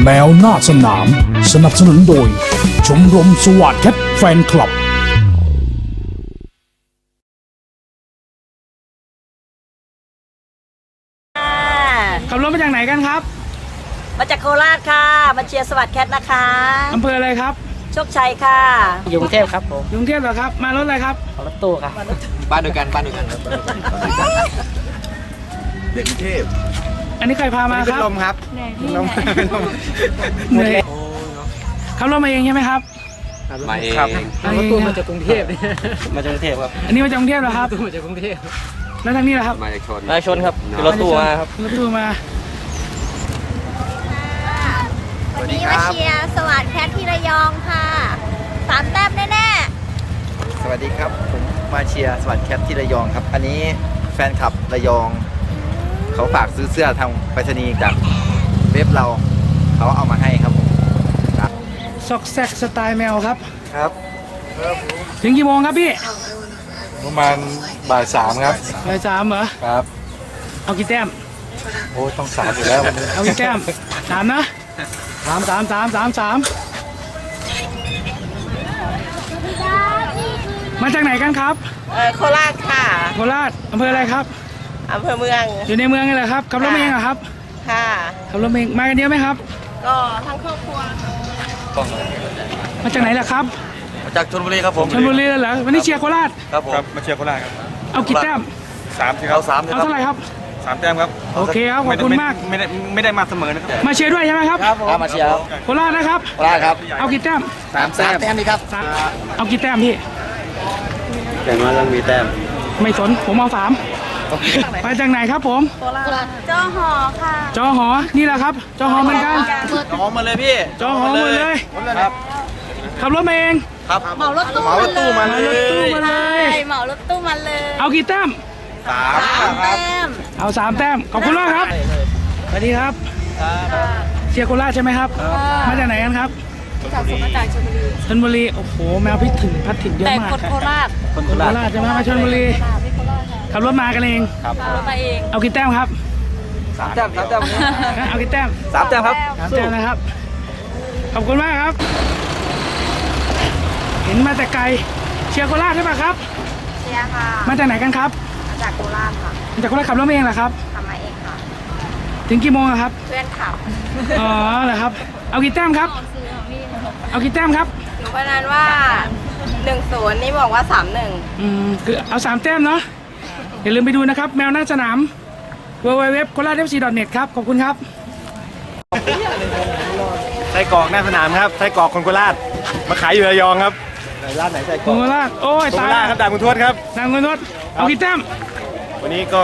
แมวหน้าสนาม สนับสนุนโดย ชมรมสวัสดแคทแฟนคลับค่ะขับรถมาจากไหนกันครับมาจากโคราชค่ะมาเชียร์สวัสดิ์แคทนะคะอำเภออะไรครับโชคชัยค่ะอยู่กรุงเทพครับผมกรุงเทพเหรอครับ มารถอะไรครับรถตู้ครับ บ้านเดียวกันบ้านเดียวกันเด็กกรุงเทพ อันนี้ใครพามาครับลมครับลมเหนื่อยขับรถมาเองใช่ไหมครับ มาเองครับรถตู้มาจากกรุงเทพมาจากกรุงเทพครับอันนี้มาจากกรุงเทพเหรอครับ ตู้มาจากกรุงเทพแล้วทางนี้เหรอครับมาจากชนมาชนครับคือรถตู้มาครับ รถตู้มา วันนี้มาเชียร์สวัสดแคทที่ระยองค่ะสามแต้มแน่สวัสดีครับ ผมมาเชียร์สวัสดิ์แคทที่ระยองครับ อันนี้แฟนคลับระยอง เขาฝากซื้อเสื้อทางไปรษณีย์จากเว็บเราเขาเอามาให้ครับผมซอกแซกสไตล์แมวครับ ครับถึงกี่โมงครับพี่ประมาณบ่ายสามครับบ่ายสามเหรอครับเอากี่แต้มโอ้ยต้องสามอยู่แล้ววันนี้เอากี่แต้มสามนะสามสามสามสามสามมาจากไหนกันครับ เออโคราชค่ะ โคราชอำเภออะไรครับ อำเภอเมืองอยู่ในเมืองนี่แหละครับขับรถมาเองเหรอครับค่ะ ขับรถมาเองมากันเยอะไหมครับ ก็ทั้งครอบครัวมาจากไหนล่ะครับมาจากชนบุรีครับผมชลบุรีเลยเหรอวันนี้เชียร์โคราชครับผมครับมาเชียร์โคราชครับเอากี่แต้มสามสิครัเอาบสามเอาเท่าไหร่ครับสามแต้มครับโอเคครับขอบคุณมากไม่ได้ไม่ได้มาเสมอนะครับมาเชียร์ด้วยใช่ไหมครับครับมาเชียร์ครับโคราชนะครับโคราชครับเอากี่แต้มสามแต้มแต้มดีครับสามเอากี่แต้มพี่แต่ว่าต้องมีแต้มไม่สนผมเอาสาม ไปจากไหนครับผมๆเจ้าหอค่ะจอหอนี่แหละครับจอหอเหมือนกันน้องมาเลยพี่จอหอหมดเลยครับ ขับรถมาเองครับเหมารถตู้เหมารถตู้มามาเลรถตู้ยมาเลใช่ยเหมารถตู้มาเลยเอากี่แต้มสามสามแต้มเอาสามแต้มขอบคุณมากครับสวัสดีครับเชียร์โคราชใช่ไหมครับ มาจากไหนกันครับจากสุมาจากชลบุรีชลบุรีโอ้โหแมวพิษถึงพัดถิ่นเยอะแต่มากคนโคราชคนโคราชใช่ไหมมาชลบุรี ขับรถมากันเองรถมาเอง เอากี่แต้มครับ สามแต้มสามแต้มเอากี่แต้มสามแต้มครับสามแต้มนะครับ ขอบคุณมากครับ เห็นมาแต่ไกล เชียร์โคราชใช่ปะครับ เชียร์ค่ะ มาจากไหนกันครับ มาจากโคราชค่ะ มาจากโคราชขับรถมาเองเหรอครับทำมาเองค่ะ ถึงกี่โมงอะครับ เพื่อนขับ อ๋อเหรอครับ เอากี่แต้มครับ เอากี่แต้มครับหนูพนันว่าหนึ่งศูนย์นี่บอกว่าสามหนึ่งอืมคือเอาสามแต้มเนาะ อย่าลืมไปดูนะครับ แมวหน้าสนาม w w w c o l a r f c n e t ครับ ขอบคุณครับไส้กรอกหน้าสนามครับไส้กรอกคนโคราชมาขายอยู่ระยองครับร้านไหนใส่กโคล่องราชโอ้ยโคตายราชครับดาบคุณทวดครับ นางเงินรถเอากี่แต้มวันนี้ก็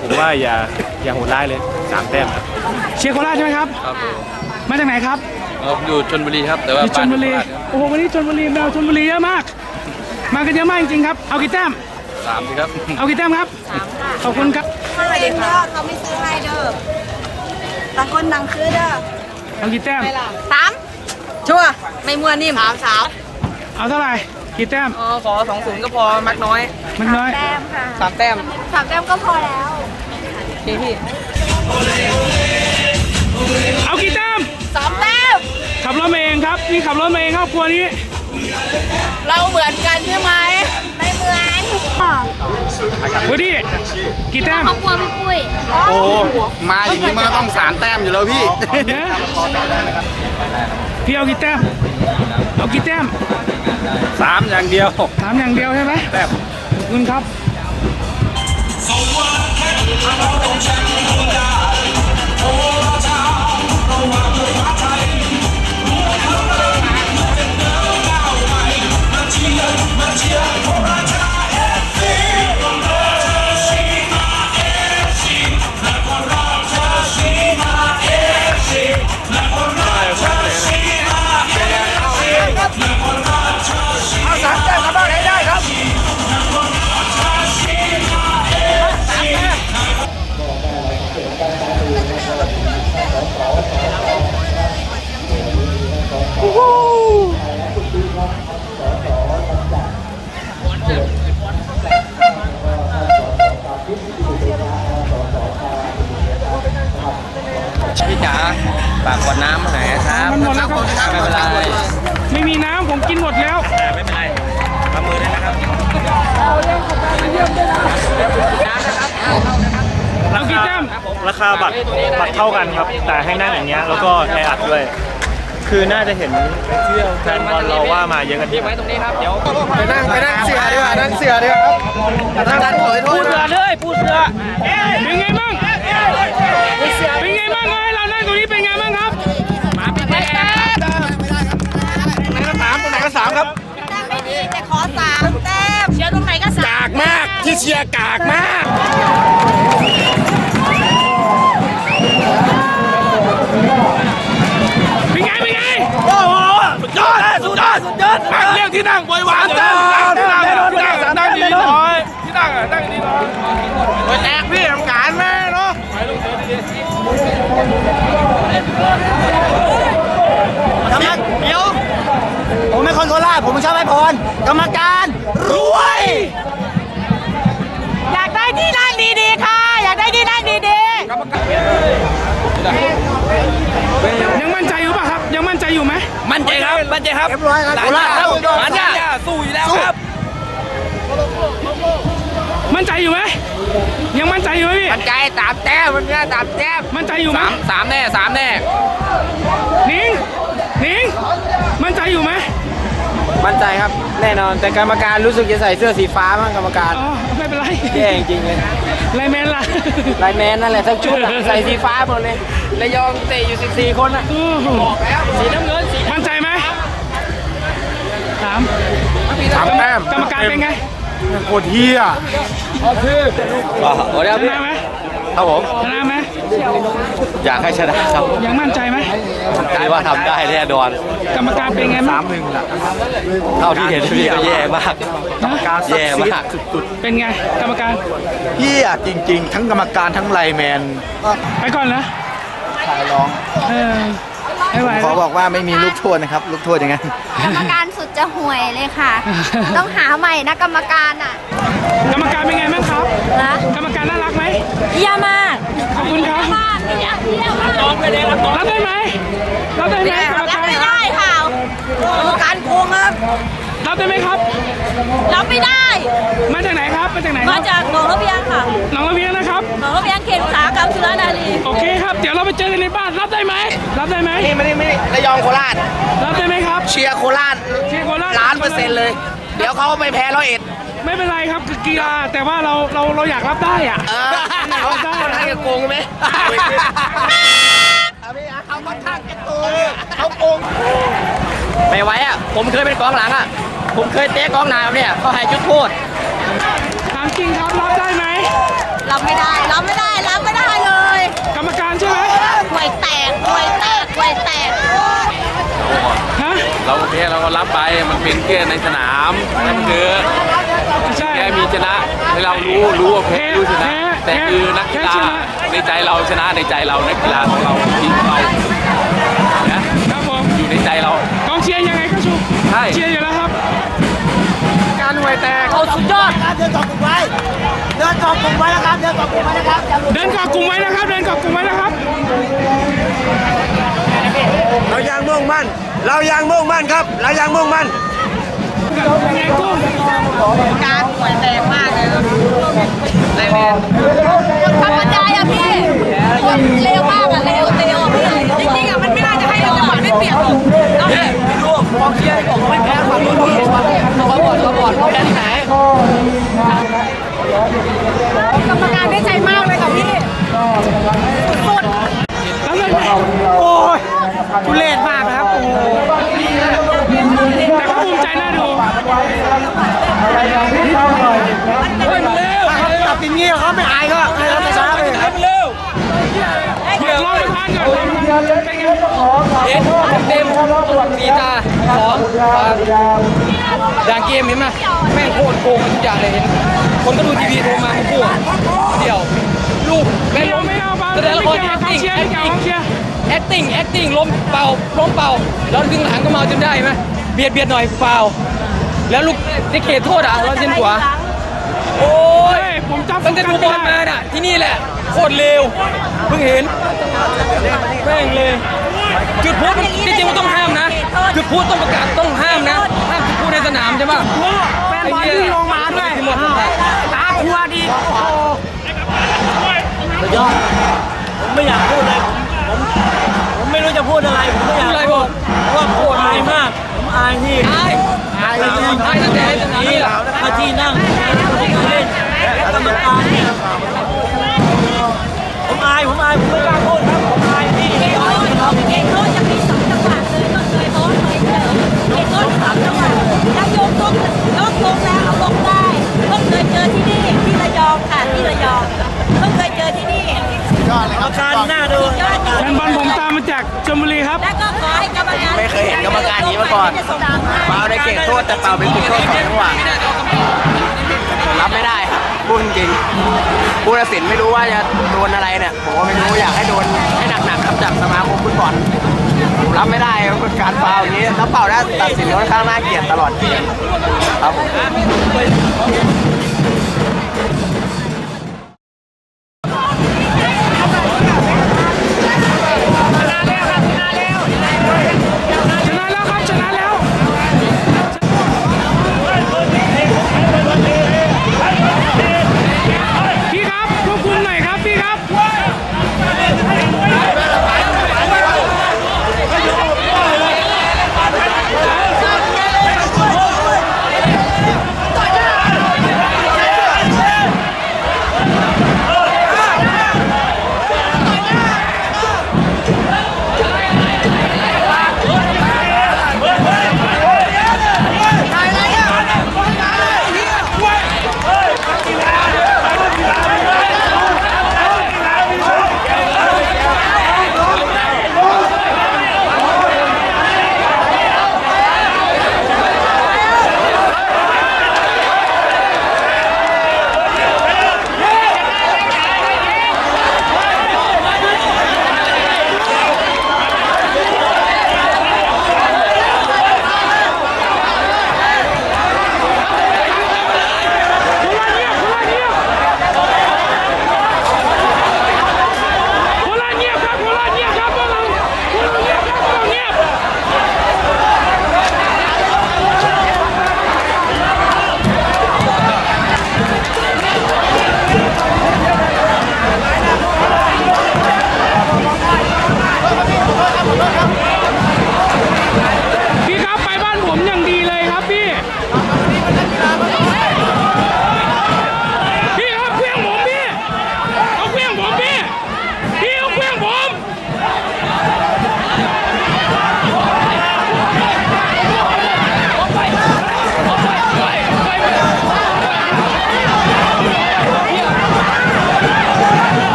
ผมว่าอย่าอย่าโหดร้ายเลยสามแต้มครับ เชียร์โคราชใช่ไหมครับ ครับมาจากไหนครับอยู่ชนบุรีครับแต่ว่าอยู่ชลบุรี โอ้โหวันนี้ชลบุรีแมวชลบุรีเยอะมาก มากันเยอะมากจริงๆครับ เอากี่แต้ม สามสิครับ เอากี่แต้มครับขอบคุณครับ ถ้าเองเด้อเขาไม่ซื้อให้เด้อต่างคนต่างซื้อเด้อเอากี่แต้ม สามชัวร์ไม่มัวนิ่มสามสามเอาเท่าไหร่ กี่แต้มอ๋อขอสองศูนย์ก็พอมักน้อยมันน้อย แต้มค่ะสามแต้มสามแต้มก็พอแล้วพี่พี่เอากี่แต้ม สามแต้ม ขับรถมาเองครับ นี่ขับรถมาเองครอบครัวนี้ เราเหมือนกันใช่ไหมไม่เหมือน วูดดี้กี่แต้มครอบครัวพี่ปุ้ยโอ้ มาอย่างนี้มันก็ต้องสามแต้มอยู่แล้วพี่ เนี่ยพี่เอากี่แต้มเอากี่แต้มสามอย่างเดียว ถามอย่างเดียวใช่ไหมแต้ม ขอบคุณครับเป็นไร ราคาบัตรบัตรเท่ากันครับ แต่ให้นั่งอย่างเงี้ยแล้วก็แออัดด้วย คือน่าจะเห็นแฟนบอลเราว่ามาเยอะกันไว้ตรงนี้ครับ เดี๋ยวไปนั่งไปนั่งเสือดีกว่านั่งเสือดีกว่าครับนั่งดันขอโทปูษเสือเลยปูเสือเป็นไงบ้างเป็นไงบ้างไงเรานั่งตรงนี้เป็นไงบ้างครับสามตรงไหนก็สามครับแต้มไม่ดีแต่ขอสามแต้มเชียร์ตรงไหนก็สามกากมากที่เชียร์กากมาก โอ้โหสุดยอดสุดยอดสุดยอดเรียกที่นั่งบวยวานที่นั่งที่นั่งที่นั่งนั่งดีหน่อยที่นั่งอะนั่งดีหน่อยไปแจกพี่ทำการแม่เนาะ มั่นใจครับเรียบร้อยครับโคราชครับมั่นใจสู้อยู่แล้วครับ มั่นใจอยู่ไหมยังมั่นใจอยู่ไหมพี่มั่นใจสามแต้มมันแค่สามแต้มมั่นใจอยู่ไหมสามสามแน่สามแน่นิงนิงมั่นใจอยู่ไหมมั่นใจครับแน่นอนแต่กรรมการรู้สึกจะใส่เสื้อสีฟ้ามั้งกรรมการอ๋อไม่เป็นไรแย่จริงๆเลยไลน์แมนล่ะไลน์แมนนั่นแหละทั้งชุดอะใส่สีฟ้าหมดเลยระยองเตะอยู่14คนอะโอ้โหสีน้ำเงินสี มั่นใจไหมสามสามแต้มกรรมการเป็นไงโคตรเฮียโอ้เดี๋ยวชพี่นะไหมครับผมชนะไหมอยากให้ชนะครับยังมั่นใจไหมคิดว่าทำได้แน่นอนกรรมการเป็นไงบ้างเท่าที่เห็นพี่ก็แย่มากนะแย่มากเป็นไงกรรมการเฮียจริง ๆ ทั้งกรรมการทั้งไลน์แมน ไปก่อนนะขายร้อง เออ ไม่ไหวขอแล้วบอกว่าไม่มีลูกโทษนะครับ ลูกโทษอย่างนั้นๆกรรมการสุดจะห่วยเลยค่ะ ต้องหาใหม่นะกรรมการอะกรรมการเป็นไงบ้างครับ นะกรรมการน่ารักไหมเยี่ยมมากขอบคุณครับ มากเยี่ยมเยี่ยมมากรับได้ไหมรับได้ไหมกรรมรับการไม่ได้ค่ะกรรมการโกงครับ รับได้ไหมครับ รับไม่ได้ มาจากไหนครับ มาจากไหนคมารับจากหนองระเบียงค่ะหนองระเวียงนะครับ หนองระเบียงเขตอุตสาหกรรมสุรานารีโอเคครับ เดี๋ยวเราไปเจอกันในบ้าน รับได้ไหม รับได้ไหม นี่ไม่ได้ไม่ได้ระยองโคราช รับได้ไหมครับ เชียร์โคราชเชียร์โคราช ล้านเปอร์เซ็นต์เลย เดี๋ยวเขาไปแพ้ร้อยเอ็ดไม่เป็นไรครับคือกีฬาแต่ว่าเราเราเราอยากรับได้อะเออเขาเขาทางจะโกงไหมเขาก็ทางจะโกงเขาโกงไม่ไหวอะผมเคยเป็นกองหลังอะ ผมเคยเตะกองหน้าเนี่ยเขาให้จุดโทษถามจริงครับรับได้ไหมรับไม่ได้รับไม่ได้รับไม่ได้เลยกรรมการใช่ไหมห่วยแตกห่วยแตกห่วยแตกฮะเราโอเคเราก็รับไปมันเป็นแค่ในสนามนั่นคือใช่แค่มีชนะให้เรารู้รู้ว่าแพ้รู้ชนะแพ้แต่คือนักกีฬาแพ้ชนะในใจเราชนะในใจเรานักกีฬาของเราทีมของเรานะครับผมอยู่ในใจเรากองเชียร์ยังไงก็ชูใช่เชียร์อยู่แล้วครับการหน่วยแตกเอาสุดยอดเดินเกาะกลุ่มไว้นะครับ เดินเกาะกลุ่มไว้นะครับ เดินเกาะกลุ่มไว้นะครับ เรายังมุ่งมั่น เรายังมุ่งมั่นครับ เรายังมุ่งมั่นไงกุ้งการห่วยแตกมากเลยครับทำบรรยายอะพี่คนเร็วมากอะเร็วเร็วอะพี่จริงๆอะมันไม่น่าจะให้เราจังหวะได้เปรียบหรอกเนาะลูกกองเชียร์บอกไม่แพ้ฝั่งนู้นพี่เขาบอด มสีตาสองอย่างเกมเห็นไหมแม่งโคตรโกงทุกอย่างเลยเห็น คนก็ดูทีวีโทรมาพูดเดียวลูกแม่งล้มไม่เอาเปล่าแต่ละคนไม่เกี่ยวกับกอง acting เชียร์ไม่เกี่ยวกับกองเชียร์ acting acting ล้มเป่าล้มเป่าแล้วครึ่งหลังก็มาจนได้ไหมเบียดเบียดหน่อยเป่า แล้วลูกที่เขตโทษอะเราเส้นขวาโอ้ยยผมจำตั้งแต่ดูบอลมาน่ะที่นี่แหละโคตรเร็วเพิ่งเห็นแม่งเลย จุดพูดมันจริงๆมันต้องห้ามนะจุดพูดต้องประกาศต้องห้ามนะห้ามจุดพูดในสนามใช่ปะแฟนบอลที่ลงมาด้วยที่หมดตาครัวดียอดผมไม่อยากพูดเลยผมผมไม่รู้จะพูดอะไรผมไม่อยากอะไรพูบอดกเพราะว่าผมอายมาก ผมอายที่อายอายอายตั้งแต่ในสนามนี่แหละหน้าที่นั่งผมเล่นกรรมการ ก่อนเปล่าในเก่งโทษแต่เปล่าเป็นจุดโทษของจังหวะรับไม่ได้ครับพูดจริงผู้ตัดสินไม่รู้ว่าจะโดนอะไรเนี่ยผมก็ไม่รู้อยากให้โดนให้หนักๆครับจากสมาคมฟุตบอลผมรับไม่ได้การฟาวล์อย่างนี้ถ้าเปล่าได้ตัดสินค่อนข้างน่าเกลียดตลอดเกมครับ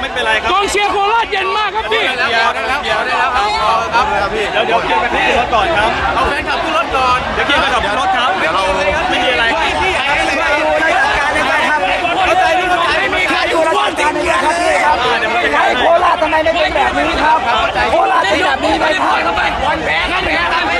ไม่เป็นไรครับกองเชียร์โคราชเย็นมากครับพี่ได้แล้วได้แล้วเดี๋ยวได้แล้วครับเอาครับพี่เดี๋ยวเดี๋ยวเคลียร์กันที่รถก่อนครับเอาแฟนขับขึ้นรถก่อนเดี๋ยวเคลียร์กันกับรถครับไม่มีอะไรครับไม่มีอะไรพี่อยากไห้ช่วยดูในหลักการในการทำเข้าใจด้วยว่าไม่มีใครอยู่ในหลักการนี้ครับพี่ครับใครโคราชทำไมไม่เป็นแบบนี้ครับโคราชเป็นแบบนี้ไหมครับวันแพ้กันแพ้กัน